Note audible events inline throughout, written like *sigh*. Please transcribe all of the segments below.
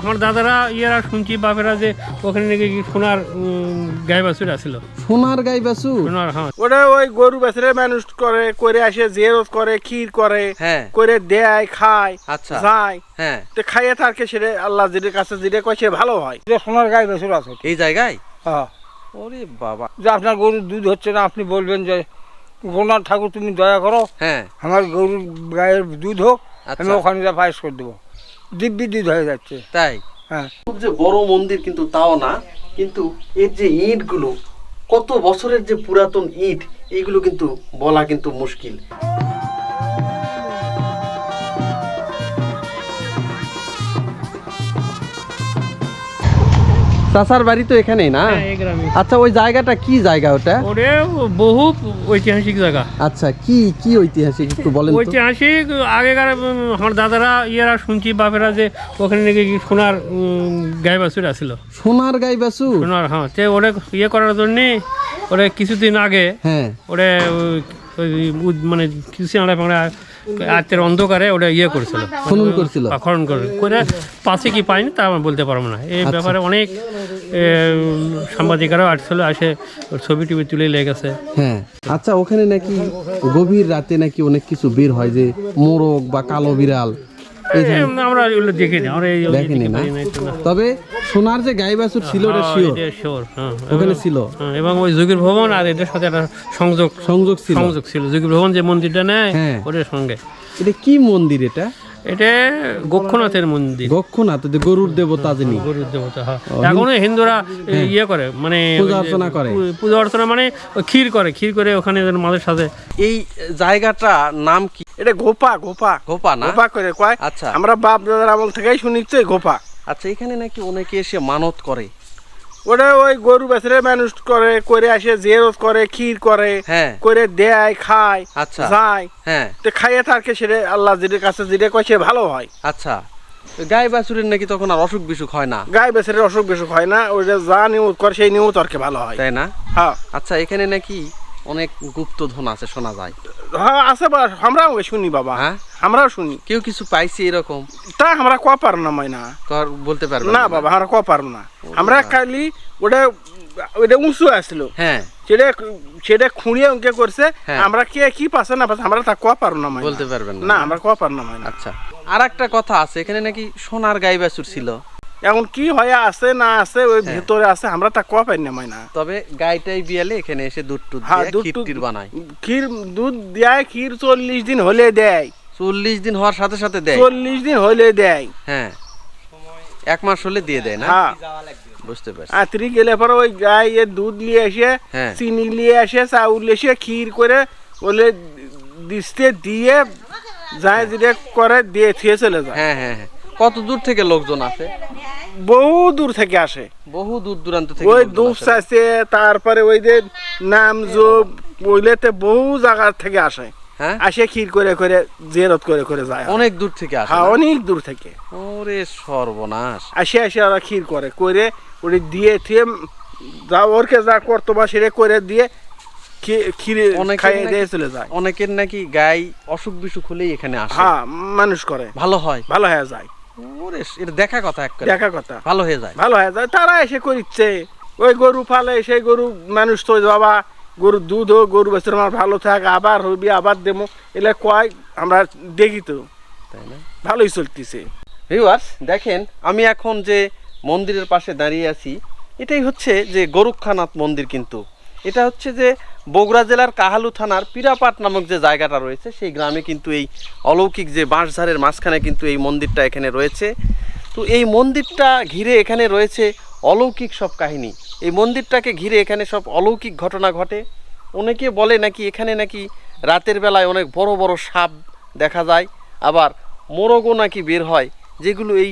আমার দাদারা ইয়েরা শুনছি বাপেরা যে ওখানে নাকি সোনার গাই বাছুর আসছিল সোনার গাই বাছু সোনার হ্যাঁ। ওটা ওই গরু বেচরে মানুষ করে করে আসে জেরত করে ক্ষীর করে হ্যাঁ। করে দেয় খায় আচ্ছা। যায়। হ্যাঁ। তো খাইয়ে থাকে সেটা আল্লাহ যেটা কাছে যেটা কয় সে ভালো হয়। যে সোনার গাই বেসুর আছে। এই জায়গায়? হ্যাঁ। ওরে বাবা। যে আপনার গরুর দুধ হচ্ছে না আপনি বলবেন যে গোনার ঠাকুর তুমি দয়া করো। হ্যাঁ। আমার গরুর গায়ের দুধ হোক আমি আচ্ছা। ওখানে যা পায়েস করে দেবো। দিব্যি হয়ে যাচ্ছে। তাই? হ্যাঁ। খুব যে বড় মন্দির কিন্তু তাও না কিন্তু এর যে ইটগুলো কত বছরের যে পুরাতন ইট এইগুলো কিন্তু বলা কিন্তু মুশকিল। চাচার বাড়ি তো এখানেই না? হ্যাঁ, আচ্ছা ওই জায়গাটা কি জায়গা ওটা? ওরে বহু ঐতিহাসিক জায়গা। আচ্ছা কি কি ঐতিহাসিক একটু বলেন ঐতিহাসিক আগেকার আমার দাদারা ইয়েরা শুনছি বাপেরা যে ওখানে নাকি সোনার গাই বাছুর আসছিল সোনার গাই বাছু সোনার হ্যাঁ তে ওরে ইয়ে করার জন্যে ওরে কিছুদিন আগে হ্যাঁ। ওরে মানে কিছু আড়া পাড়া আত্মের অন্ধকারে ওটা ইয়ে করেছিল। খনন করেছিল। খনন করে। করে পাশে কি পায়নি তা আমি বলতে পারব না। এই আচ্ছা। ব্যাপারে অনেক সাংবাদিকরাও আসছিল আসে ছবি টিভি তুলে লেগেছে হ্যাঁ। আচ্ছা ওখানে নাকি গভীর রাতে নাকি অনেক কিছু বের হয় যে মোরগ বা কালো বিড়াল আমরা এগুলো দেখিনি আমরা না। তবে সোনার যে গাই বাছুর ছিল হ্যাঁ, শিওর এটা sure, হ্যাঁ। ওখানে ছিল? হ্যাঁ, এবং ওই যোগীর ভবন আর এদের সাথে একটা সংযোগ সংযোগ ছিল। সংযোগ ছিল। যোগীর ভবন যে মন্দিরটা নেয় হ্যাঁ। ওটার সঙ্গে। এটা কি মন্দির এটা? এটা গোক্ষনাথের মন্দির। গক্ষনাথ গরুর দেবতা যিনি। গরুর দেবতা হ্যাঁ। এখনও হিন্দুরা ইয়ে করে মানে পূজা অর্চনা করে। পূজা অর্চনা মানে ক্ষীর করে ক্ষীর করে ওখানে মাঝে সাথে। এই জায়গাটা নাম কি? এটা গোপা গোপা গোপা না? গোপা করে কয়। আচ্ছা। আমরা বাপ দাদার আমল থেকেই শুনি তো গোপা আচ্ছা এখানে নাকি অনেকে এসে মানত করে। ওটা ওই গরু বেচরে মানুষ করে করে আসে জেরত করে ক্ষীর করে হ্যাঁ। করে দেয় খায় আচ্ছা। যায়। হ্যাঁ। তো খাইয়ে থাকে সেটা আল্লাহ জিরের কাছে জিরে কয় সে ভালো হয়। আচ্ছা। গাই বাছুরের নাকি তখন আর অসুখ বিসুখ হয় না? গাই বেচরে অসুখ বিসুখ হয় না ওইটা যা নিয়মত করে সেই নিয়মত আর কি ভালো হয়। তাই না? হ্যাঁ। আচ্ছা এখানে নাকি অনেক গুপ্তধন আছে শোনা যায়। হ্যাঁ আছে বা আমরাও শুনি বাবা। হ্যাঁ? আমরাও শুনি। কেউ কিছু পাইছে এরকম? তা আমরা কয়া পার না। মাই না কর বলতে পারবে না। বাবা আমরা পারব না। আমরা খালি ওটা ওটা উঁচু আসলো। হ্যাঁ। সেটা সেটা খুঁড়িয়ে অঙ্কে করছে। হ্যাঁ। আমরা কে কি পাচ্ছে না পাচ্ছে আমরা তা কয়া পারব না। বলতে পারবেন না। আমরা কয়া পার না। আচ্ছা। আর একটা কথা আছে এখানে নাকি সোনার গাই বাছুর ছিল। এখন কি হয়ে আছে না আছে ওই হ্যাঁ। ভিতরে আছে আমরা তা কয়া পাই না মাই না তবে গাইটাই বিয়ালে এখানে এসে দুধ টুধ হ্যাঁ, ক্ষীর বানায়। ক্ষীর দুধ দেয় ক্ষীর চল্লিশ দিন হলে দেয়। চল্লিশ দিন হওয়ার সাথে সাথে দেয়। চল্লিশ দিন হলে দেয়। হ্যাঁ। এক মাস হলে দিয়ে দেয় না? হ্যাঁ। বুঝতে পারছি। আত্রি গেলে পরে ওই গাই এর দুধ নিয়ে এসে। চিনি নিয়ে এসে চাউল এসে ক্ষীর করে বলে দিতে দিয়ে যায় যেটা করে দিয়ে থুয়ে চলে যায়। হ্যাঁ হ্যাঁ হ্যাঁ। কত দূর থেকে লোকজন আসে? বহু দূর থেকে আসে। বহু দূর দূরান্ত থেকে ওই আসে। আছে তারপরে ওই যে নাম যোগ ওইলেতে বহু জায়গা থেকে আসে। হ্যাঁ? আসে ক্ষীর করে করে জেরত করে করে যায়। অনেক দূর থেকে আসে হ্যাঁ অনেক দূর থেকে। ওরে সর্বনাশ। আসে আসে ওরা ক্ষীর করে করে ওটা দিয়ে থিয়ে যা ওরকে যা করতো বা সেটা করে দিয়ে ক্ষীরে খাইয়ে দিয়ে চলে যায়। অনেকের নাকি গাই অসুখ বিসুখ হলেই এখানে আসে। হ্যাঁ মানুষ করে। ভালো হয়। ভালো হয়ে যায়। ওরে এটা দেখা কথা এক দেখা কথা। ভালো হয়ে যায়। ভালো হয়ে যায়। তারা এসে করিচ্ছে। ওই গরু ফালে সেই গরু মানুষ তো বাবা গরুর দুধ হোক গরু বেচে আমার ভালো থাক আবার হবি আবার দেবো। এলে কয় আমরা দেখি তো। তাই না? ভালোই চলতেছে। ভিউয়ার্স দেখেন আমি এখন যে মন্দিরের পাশে দাঁড়িয়ে আছি এটাই হচ্ছে যে গরুক্ষানাথ মন্দির কিন্তু। এটা হচ্ছে যে বগুড়া জেলার কাহালু থানার পিরাপাট নামক যে জায়গাটা রয়েছে, সেই গ্রামে কিন্তু এই অলৌকিক যে বাঁশঝাড়ের মাঝখানে কিন্তু এই মন্দিরটা এখানে রয়েছে। তো এই মন্দিরটা ঘিরে এখানে রয়েছে অলৌকিক সব কাহিনী। এই মন্দিরটাকে ঘিরে এখানে সব অলৌকিক ঘটনা ঘটে। অনেকে বলে নাকি এখানে নাকি রাতের বেলায় অনেক বড় বড় সাপ দেখা যায়, আবার মোরগও নাকি বের হয়। যেগুলো এই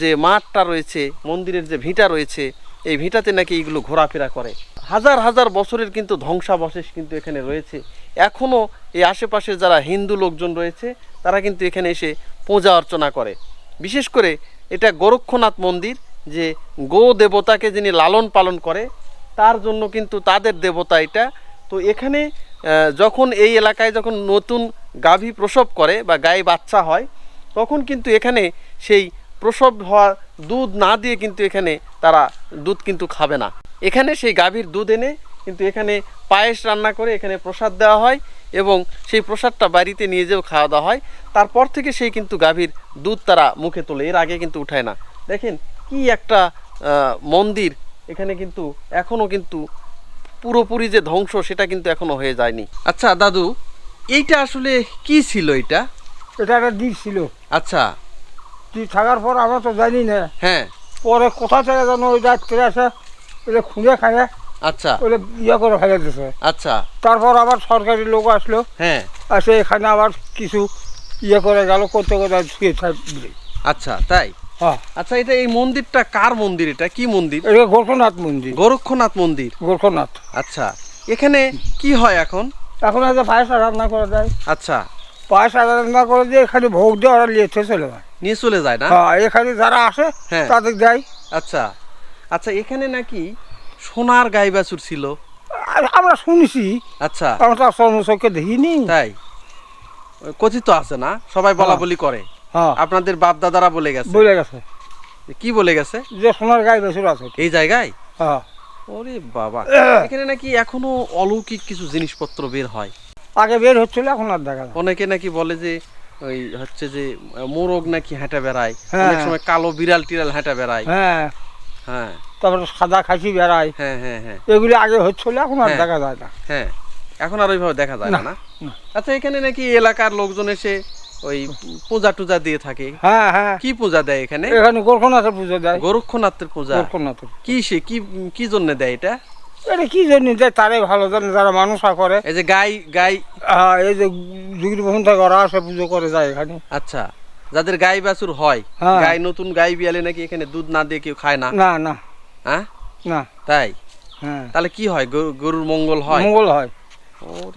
যে মাঠটা রয়েছে, মন্দিরের যে ভিটা রয়েছে এই ভিটাতে নাকি এইগুলো ঘোরাফেরা করে। হাজার হাজার বছরের কিন্তু ধ্বংসাবশেষ কিন্তু এখানে রয়েছে। এখনও এই আশেপাশে যারা হিন্দু লোকজন রয়েছে, তারা কিন্তু এখানে এসে পূজা অর্চনা করে। বিশেষ করে এটা গোরক্ষনাথ মন্দির, যে গো দেবতাকে যিনি লালন পালন করে, তার জন্য কিন্তু তাদের দেবতা এটা। তো এখানে যখন এই এলাকায় যখন নতুন গাভী প্রসব করে বা গায়ে বাচ্চা হয়, তখন কিন্তু এখানে সেই প্রসব হওয়া দুধ না দিয়ে কিন্তু এখানে তারা দুধ কিন্তু খাবে না। এখানে সেই গাভীর দুধ এনে কিন্তু এখানে পায়েস রান্না করে এখানে প্রসাদ দেওয়া হয় এবং সেই প্রসাদটা বাড়িতে নিয়ে যেও খাওয়া দাওয়া হয়। তারপর থেকে সেই কিন্তু গাভীর দুধ তারা মুখে তোলে। এর আগে কিন্তু উঠায় না। দেখেন কি একটা মন্দির এখানে কিন্তু এখনও কিন্তু পুরোপুরি যে ধ্বংস সেটা কিন্তু এখনও হয়ে যায়নি। আচ্ছা দাদু এইটা আসলে কি ছিল এটা? এটা একটা দ্বীপ ছিল। আচ্ছা দ্বীপ থাকার পর আমরা তো জানি না। হ্যাঁ। পরে কোথা থেকে যেন ওই রাত্রে আসে ওটা খুঁজে খায় আচ্ছা। ওটা ইয়ে করে ফেলে দিছে। আচ্ছা। তারপর আবার সরকারি লোক আসলো। হ্যাঁ। আসে এখানে আবার কিছু ইয়ে করে গেল করতে করতে শুয়ে থাকবে আচ্ছা তাই? হ্যাঁ। আচ্ছা এটা এই মন্দিরটা কার মন্দির এটা? কি মন্দির? এটা গোরখনাথ মন্দির। গোরক্ষনাথ মন্দির। গোরখনাথ। আচ্ছা এখানে কি হয় এখন? এখন যে পায়েসা রান্না করে দেয়। আচ্ছা। পায়েসা রান্না করে দিয়ে এখানে ভোগ দিয়ে ওরা লিয়েছে চলে যায়। নিয়ে চলে যায় না? হ্যাঁ এখানে যারা আসে হ্যাঁ। তাদের দেয়। আচ্ছা আচ্ছা এখানে নাকি সোনার গাই বাছুর ছিল আমরা শুনেছি। আচ্ছা। আমরা দেখিনি। তাই? কথিত আছে না? সবাই বলা বলি করে। হ্যাঁ। আপনাদের বাপ দাদারা বলে গেছে। বলে গেছে। কি বলে গেছে? যে সোনার গায়ে বেসুর আছে। এই জায়গায়? হ্যাঁ। ওরে বাবা। *coughs* এখানে নাকি এখনও অলৌকিক কিছু জিনিসপত্র বের হয়? আগে বের হচ্ছিল এখন আর দেখা অনেকে নাকি বলে যে ওই হচ্ছে যে মোরগ নাকি হেঁটে বেড়ায়। হ্যাঁ। অনেক সময় কালো বিড়াল টিড়াল হেঁটে বেড়ায়। হ্যাঁ। হ্যাঁ। তারপরে সাদা খাসি বেড়ায়। হ্যাঁ হ্যাঁ হ্যাঁ। এগুলি আগে হচ্ছিল এখন আর হ্যাঁ। দেখা যায় না। হ্যাঁ। এখন আর ওইভাবে দেখা যায় না। আচ্ছা এখানে নাকি এলাকার লোকজন এসে ওই পূজা টুজা দিয়ে থাকে। হ্যাঁ হ্যাঁ। কি পূজা দেয় এখানে? এখানে গোরখনাথের পুজো দেয়। গোরক্ষনাথের পূজা। গোরখনাথের কি সে কি কি জন্য দেয় এটা? এটা কি জন্য দেয় তারে ভালো জানে যারা মানুষা করে? এই যে গাই গাই। হ্যাঁ এই যে যুগির বহন থেকে ওরা আসে পুজো করে যায় এখানে। আচ্ছা যাদের গাই বাছুর হয় হ্যাঁ। গাই নতুন গাই বিয়ালে নাকি এখানে দুধ না দিয়ে কেউ খায় না? না না। হ্যাঁ? না। তাই? হ্যাঁ। তাহলে কি হয়? গরু- গরুর মঙ্গল হয়? মঙ্গল হয়।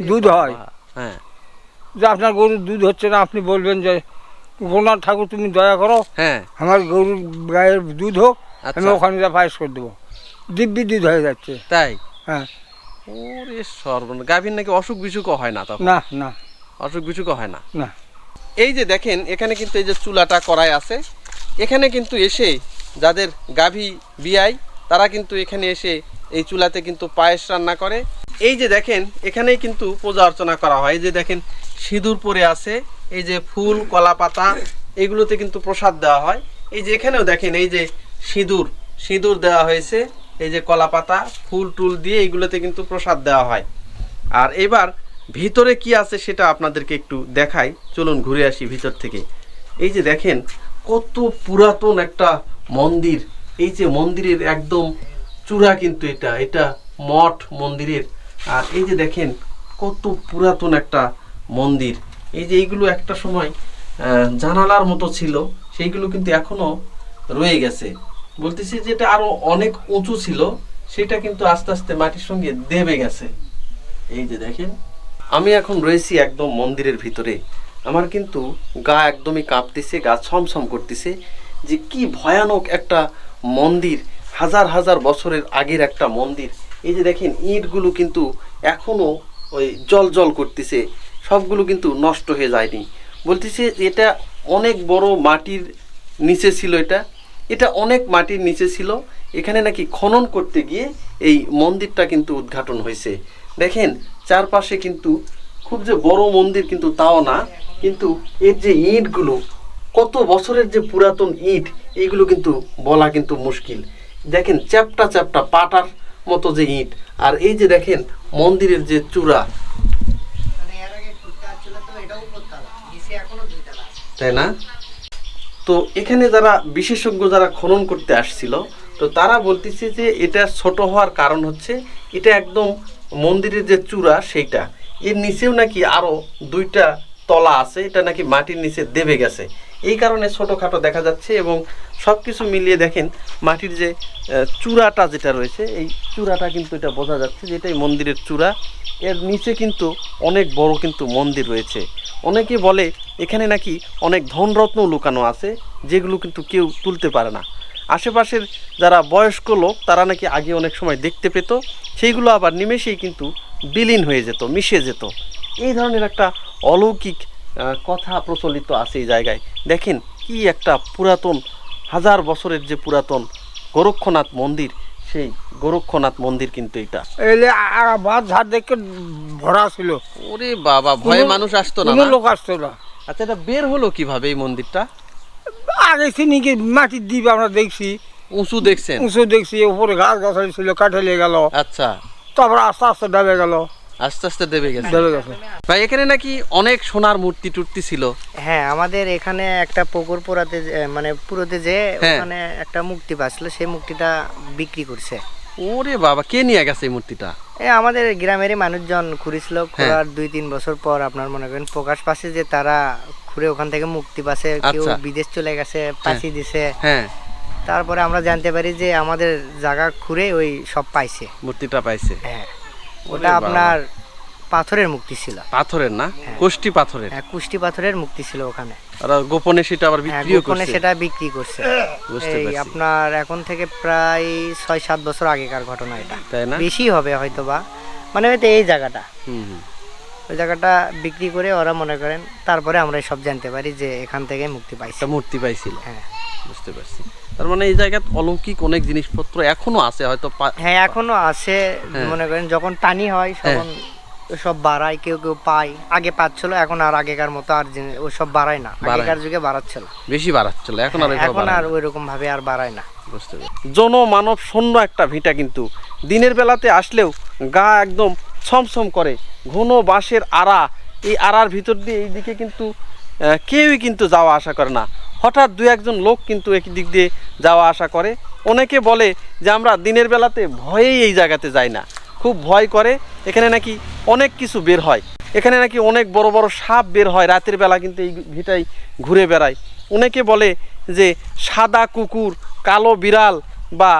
দুধ হয়। হ্যাঁ। যে আপনার গরুর দুধ হচ্ছে না আপনি বলবেন যে গোনাথ ঠাকুর তুমি দয়া করো হ্যাঁ। আমার গরুর গায়ের দুধ হোক আমি আচ্ছা। ওখানে যা পায়েস করে দেবো। দিব্যি দুধ হয়ে যাচ্ছে। তাই? হ্যাঁ। ওরে সর্বন গাভীর নাকি অসুখ বিসুখ হয় না তখন? না না। অসুখ বিসুখ হয় না? না। এই যে দেখেন এখানে কিন্তু এই যে চুলাটা করাই আছে এখানে কিন্তু এসে যাদের গাভী বিয়াই তারা কিন্তু এখানে এসে এই চুলাতে কিন্তু পায়েস রান্না করে। এই যে দেখেন এখানেই কিন্তু পূজা অর্চনা করা হয়। এই যে দেখেন সিঁদুর পরে আছে এই যে ফুল কলা পাতা এগুলোতে কিন্তু প্রসাদ দেওয়া হয়। এই যে এখানেও দেখেন এই যে সিঁদুর সিঁদুর দেওয়া হয়েছে। এই যে কলা পাতা, ফুল টুল দিয়ে এইগুলোতে কিন্তু প্রসাদ দেওয়া হয়। আর এবার ভিতরে কি আছে সেটা আপনাদেরকে একটু দেখাই। চলুন ঘুরে আসি ভিতর থেকে। এই যে দেখেন, কত পুরাতন একটা মন্দির। এই যে মন্দিরের একদম চূড়া কিন্তু এটা। এটা মঠ মন্দিরের। আর এই যে দেখেন, কত পুরাতন একটা মন্দির। এই যে এইগুলো একটা সময় জানালার মতো ছিল। সেইগুলো কিন্তু এখনও রয়ে গেছে। বলতেছি যেটা আরও অনেক উঁচু ছিল, সেটা কিন্তু আস্তে আস্তে মাটির সঙ্গে দেবে গেছে। এই যে দেখেন, আমি এখন রয়েছি একদম মন্দিরের ভিতরে। আমার কিন্তু গা একদমই কাঁপতেছে, গা ছমছম করতেছে যে কি ভয়ানক একটা মন্দির, হাজার হাজার বছরের আগের একটা মন্দির। এই যে দেখেন, ইঁটগুলো কিন্তু এখনও ওই জল জল করতেছে, সবগুলো কিন্তু নষ্ট হয়ে যায়নি। বলতেছে এটা অনেক বড় মাটির নিচে ছিল এটা এটা অনেক মাটির নিচে ছিল। এখানে নাকি খনন করতে গিয়ে এই মন্দিরটা কিন্তু উদ্ঘাটন হয়েছে। দেখেন চারপাশে কিন্তু খুব যে বড় মন্দির কিন্তু তাও না কিন্তু এর যে ইঁটগুলো কত বছরের যে পুরাতন ইট এইগুলো কিন্তু বলা কিন্তু মুশকিল। দেখেন চ্যাপটা চ্যাপটা পাটার মতো যে ইট। আর এই যে দেখেন মন্দিরের যে চূড়া। তাই না? তো এখানে যারা বিশেষজ্ঞ যারা খনন করতে আসছিল, তো তারা বলতেছে যে এটা ছোট হওয়ার কারণ হচ্ছে এটা একদম মন্দিরের যে চূড়া সেইটা। এর নিচেও নাকি আরও দুইটা তলা আছে, এটা নাকি মাটির নিচে দেবে গেছে। এই কারণে ছোটোখাটো দেখা যাচ্ছে এবং সব কিছু মিলিয়ে দেখেন মাটির যে চূড়াটা যেটা রয়েছে, এই চূড়াটা কিন্তু এটা বোঝা যাচ্ছে যে এটাই মন্দিরের চূড়া। এর নিচে কিন্তু অনেক বড় কিন্তু মন্দির রয়েছে। অনেকে বলে, এখানে নাকি অনেক ধনরত্ন লুকানো আছে, যেগুলো কিন্তু কেউ তুলতে পারে না। আশেপাশের যারা বয়স্ক লোক, তারা নাকি আগে অনেক সময় দেখতে পেত, সেইগুলো আবার নিমেষেই কিন্তু বিলীন হয়ে যেত, মিশে যেত। এই ধরনের একটা অলৌকিক কথা প্রচলিত আছে এই জায়গায়। দেখেন কি একটা পুরাতন, হাজার বছরের যে পুরাতন গোরক্ষনাথ মন্দির, সেই গোরক্ষনাথ মন্দির কিন্তু এটা। এলে বাদ ধার দেখে ভরা ছিল। ওরে বাবা ভয়ে মানুষ আসতো না কোনো লোক আসতো না। আচ্ছা এটা বের হলো কীভাবে এই মন্দিরটা? আগে সিনিকে মাটির দ্বীপ আমরা দেখছি। উঁচু দেখছেন? উঁচু দেখছি উপরে গাছ গাছালি ছিল কাঠালে গেল। আচ্ছা। তারপর আস্তে আস্তে ডাবে গেল। আস্তে আস্তে দেবে গেছে। ভাই এখানে নাকি অনেক সোনার মূর্তি টুর্তি ছিল? হ্যাঁ আমাদের এখানে একটা পুকুর পোড়াতে যে- মানে পুরোতে যে হ্যাঁ। ওখানে একটা মুক্তি পাচ্ছিল সেই মুক্তিটা বিক্রি করছে। ওরে বাবা কে নিয়ে গেছে এই মূর্তিটা? এ আমাদের গ্রামেরই মানুষজন খুঁড়িছিল খোঁড়ার দুই তিন বছর পর আপনার মনে করেন প্রকাশ পাচ্ছে যে তারা খুঁড়ে ওখান থেকে মুক্তি পাচ্ছে কেউ আচ্ছা। বিদেশ চলে গেছে পাশি দিছে। হ্যাঁ। তারপরে আমরা জানতে পারি যে আমাদের জায়গা খুঁড়ে ওই সব পাইছে। মূর্তিটা পাইছে। হ্যাঁ। ওটা আপনার পাথরের মুক্তি ছিল। পাথরের না? কোষ্টি পাথরের? হ্যাঁ কুষ্টি পাথরের মুক্তি ছিল ওখানে। আর গোপনে সেটা আবার হ্যাঁ বিক্রিও গোপনে করছে? সেটা বিক্রি করছে। বুঝতে এই পারছি। আপনার এখন থেকে প্রায় ছয় সাত বছর আগেকার ঘটনা এটা। তাই না? বেশি হবে হয়তো বা মানে হয়তো এই জায়গাটা। হুম হুম। ওই জায়গাটা বিক্রি করে ওরা মনে করেন তারপরে আমরা সব জানতে পারি যে এখান থেকে মুক্তি পাইছে। একটা মূর্তি পাইছিল। হ্যাঁ। বুঝতে পারছি। তার মানে এই জায়গায় অলৌকিক অনেক জিনিসপত্র এখনও আছে হয়তো পা- হ্যাঁ এখনও আছে। হ্যাঁ। মনে করেন যখন টানি হয়। তখন সব বাড়ায় কেউ কেউ পায়। আগে পাচ্ছিল এখন আর আগেকার মতো আর ওসব বাড়ায় না। আগেকার যুগে বাড়াচ্ছিল। বেশি বাড়াচ্ছিল এখন আর এখন আর। ওই রকম ভাবে আর বাড়ায় না। বুঝতে জন মানব শূন্য একটা ভিটা কিন্তু। দিনের বেলাতে আসলেও গা একদম ছমছম করে। ঘন বাঁশের আড়া। এই আড়ার ভিতর দিয়ে এই দিকে কিন্তু কেউই কিন্তু যাওয়া আসা করে না। হঠাৎ দু একজন লোক কিন্তু এক দিক দিয়ে যাওয়া আসা করে। অনেকে বলে যে আমরা দিনের বেলাতে ভয়েই এই জায়গাতে যাই না। খুব ভয় করে। এখানে নাকি অনেক কিছু বের হয়। এখানে নাকি অনেক বড় বড় সাপ বের হয়, রাতের বেলা কিন্তু এই ভিটাই ঘুরে বেড়ায়। অনেকে বলে যে সাদা কুকুর, কালো বিড়াল বা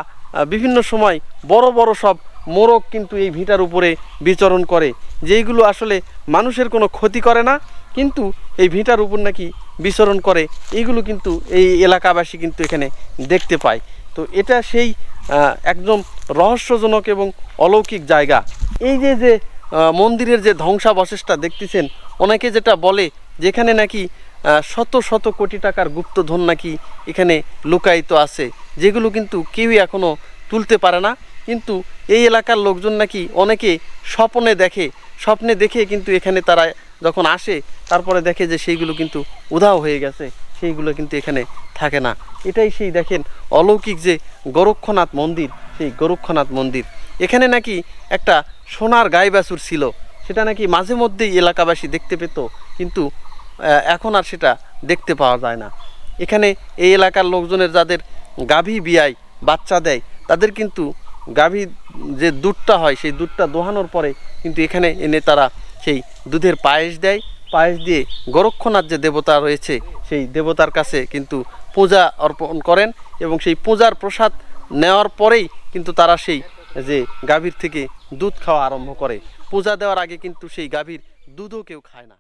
বিভিন্ন সময় বড় বড় সব মোরগ কিন্তু এই ভিটার উপরে বিচরণ করে। যেইগুলো আসলে মানুষের কোনো ক্ষতি করে না, কিন্তু এই ভিটার উপর নাকি বিচরণ করে। এইগুলো কিন্তু এই এলাকাবাসী কিন্তু এখানে দেখতে পায়। তো এটা সেই একদম রহস্যজনক এবং অলৌকিক জায়গা। এই যে যে মন্দিরের যে ধ্বংসাবশেষটা দেখতেছেন, অনেকে যেটা বলে, যেখানে নাকি শত শত কোটি টাকার গুপ্তধন নাকি এখানে লুকায়িত আছে, যেগুলো কিন্তু কেউই এখনও তুলতে পারে না। কিন্তু এই এলাকার লোকজন নাকি অনেকে স্বপ্নে দেখে স্বপ্নে দেখে কিন্তু এখানে তারা যখন আসে, তারপরে দেখে যে সেইগুলো কিন্তু উধাও হয়ে গেছে, সেইগুলো কিন্তু এখানে থাকে না। এটাই সেই দেখেন অলৌকিক যে গোরক্ষনাথ মন্দির, সেই গোরক্ষনাথ মন্দির। এখানে নাকি একটা সোনার গাই বাছুর ছিল, সেটা নাকি মাঝে মধ্যেই এলাকাবাসী দেখতে পেত, কিন্তু এখন আর সেটা দেখতে পাওয়া যায় না। এখানে এই এলাকার লোকজনের যাদের গাভী বিয়ায় বাচ্চা দেয়, তাদের কিন্তু গাভী যে দুধটা হয়, সেই দুধটা দোহানোর পরে কিন্তু এখানে এনে তারা সেই দুধের পায়েস দেয়। পায়েস দিয়ে গোরক্ষনাথ যে দেবতা রয়েছে, সেই দেবতার কাছে কিন্তু পূজা অর্পণ করেন এবং সেই পূজার প্রসাদ নেওয়ার পরেই কিন্তু তারা সেই যে গাভীর থেকে দুধ খাওয়া আরম্ভ করে। পূজা দেওয়ার আগে কিন্তু সেই গাভীর দুধও কেউ খায় না।